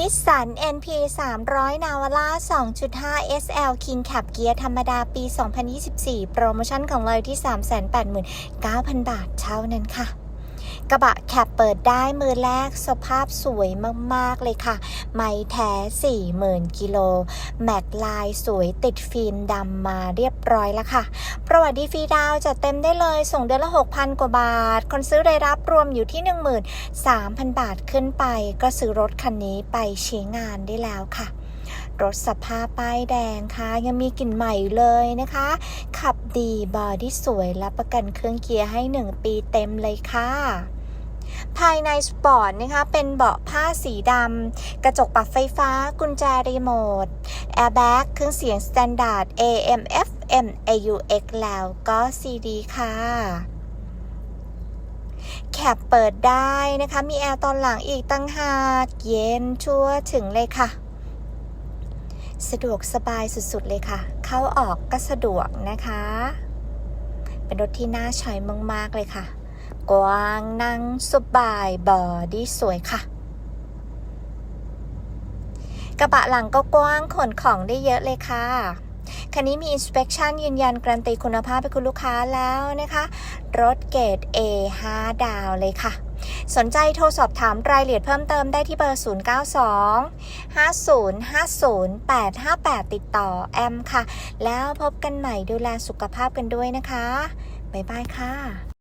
นิสสัน NP 300 Navara 2.5 SL King Cab เกียร์ธรรมดาปี 2024 โปรโมชั่นของเรายู่ที่ 389,000 บาทเท่านั้นค่ะ กระบะแคปเปิดได้มือแรกสภาพสวยมาก ๆ เลยค่ะ ไม่แท้ 40,000 กิโล แม็กลายสวยติดฟิล์มดำมาเรียบร้อยแล้วค่ะ ประวัติดีฟรีดาวจัดเต็มได้เลย ส่งเดือนละ 6,000 กว่าบาท คนซื้อรายรับรวมอยู่ที่ 13,000 บาทขึ้นไป ก็ซื้อรถคันนี้ไปใช้งานได้แล้วค่ะรถสภาพป้ายแดงค่ะ ยังมีกลิ่นใหม่เลยนะคะ ขับดีบอดี้สวยและประกันเครื่องเกียร์ให้ 1 ปีเต็มเลยค่ะ ภายในสปอร์ตนะคะ เป็นเบาะผ้าสีดำ กระจกปรับไฟฟ้า กุญแจรีโมท แอร์แบ็กเครื่องเสียงสแตนดาร์ด AM FM AUX แล้วก็ CD ค่ะ แคปเปิดได้นะคะ มีแอร์ตอนหลังอีกตั้งหากเย็นชั่วถึงเลยค่ะ สะดวกสบายสุดๆเลยค่ะ เข้าออกก็สะดวกนะคะ เป็นรถที่น่าใช้มากๆเลยค่ะ กว้างนั่งสบายบอดี้สวยค่ะ กระบะหลังก็กว้างขนของได้เยอะเลยค่ะคันนี้มี inspection ยืนยันการันตีคุณภาพให้คุณลูกค้าแล้วนะคะ รถเกรด A 5 ดาวเลยค่ะ สนใจโทรสอบถามรายละเอียดเพิ่มเติมได้ที่เบอร์ 092 5050 858 ติดต่อแอมค่ะ แล้วพบกันใหม่ดูแลสุขภาพกันด้วยนะคะ บ๊ายบายค่ะ